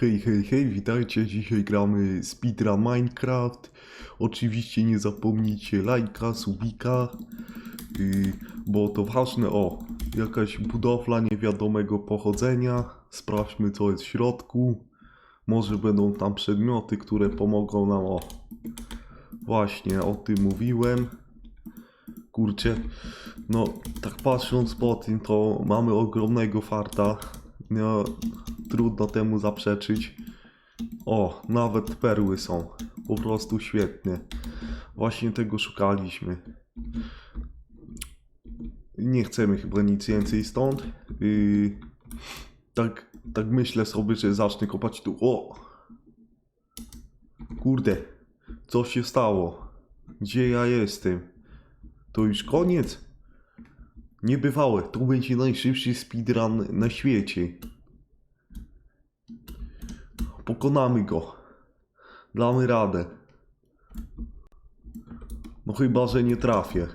Hej, hej, hej, witajcie. Dzisiaj gramy speedrun Minecraft. Oczywiście nie zapomnijcie lajka, subika, yy, bo to ważne. O, jakaś budowla niewiadomego pochodzenia. Sprawdźmy, co jest w środku. Może będą tam przedmioty, które pomogą nam. O, właśnie o tym mówiłem. Kurczę, no tak patrząc po tym, to mamy ogromnego farta. No, trudno temu zaprzeczyć. O, nawet perły są. Po prostu świetnie. Właśnie tego szukaliśmy. Nie chcemy chyba nic więcej stąd. Yy, tak, tak myślę sobie, że zacznę kopać tu. O! Kurde, co się stało? Gdzie ja jestem? To już koniec? Niebywałe, to będzie najszybszy speedrun na świecie. Pokonamy go. Damy radę. No chyba, że nie trafię.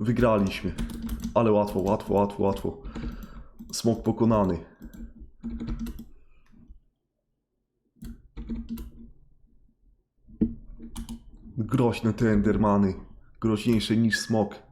Wygraliśmy. Ale łatwo, łatwo, łatwo, łatwo. Smok pokonany. Groźne te Endermany. Groźniejsze niż smok.